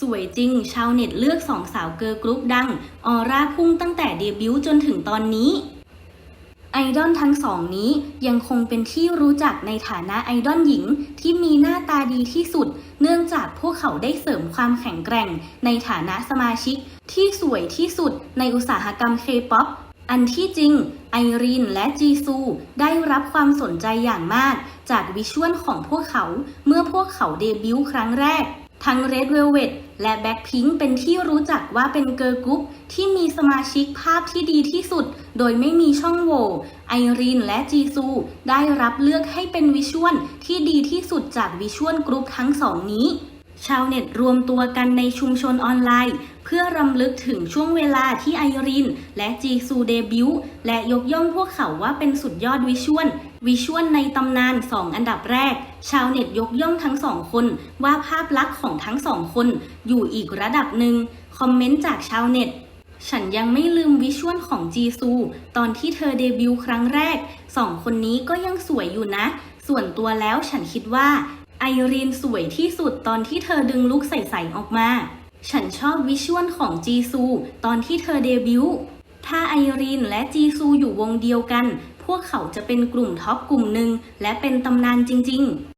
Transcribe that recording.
สวยจริง ชาวเน็ตเลือกสองสาวเกิร์ลกรุ๊ปดัง ออร่าพุ่งตั้งแต่เดบิวต์จนถึงตอนนี้ ไอดอลทั้งสองนี้ยังคงเป็นที่รู้จักในฐานะไอดอลหญิงที่มีหน้าตาดีที่สุด เนื่องจากพวกเขาได้เสริมความแข็งแกร่ง ในฐานะสมาชิก ที่สวยที่สุดในอุตสาหกรรมเคป๊อปอันที่จริง ไอรีนและจีซู ได้รับความสนใจอย่างมาก จากวิชวลของพวกเขาเมื่อพวกเขาเดบิวต์ครั้งแรก ทั้ง Red Velvet และ Blackpink เป็นที่รู้จักว่าเป็นเกิร์ลกรุ๊ปที่มีสมาชิกภาพที่ดีที่สุด โดยไม่มีช่องโหว่ ไอรีนและจีซู ได้รับเลือกให้เป็นวิชวลที่ดีที่สุดจากวิชวลกรุ๊ปทั้งสองนี้ ชาวเน็ตรวมตัวกันในชุมชนออนไลน์ เพื่อรำลึกถึงช่วงเวลาที่ไอริน และจีซูเดบิวต์และยกย่องพวกเขาว่าเป็นสุดยอดวิชวลวิชวลในตำนาน 2 อันดับแรก ชาวเน็ตยกย่องทั้งสองคน ว่าภาพลักษณ์ของทั้งสองคน อยู่อีกระดับหนึ่งคอมเมนต์จากชาวเน็ตฉันยังไม่ลืมวิชวลของจีซู ตอนที่เธอเดบิวต์ครั้งแรกสองคนนี้ก็ยังสวยอยู่นะ ส่วนตัวแล้วฉันคิดว่า ไอรีนสวยที่สุดตอนที่เธอดึงลุกใสๆออกมา ฉันชอบวิชวลของจีซู ตอนที่เธอเดบิวต์ ถ้าไอรีนและจีซูอยู่วงเดียวกัน พวกเขาจะเป็นกลุ่มท็อปกลุ่มหนึ่งและเป็นตำนานจริงๆ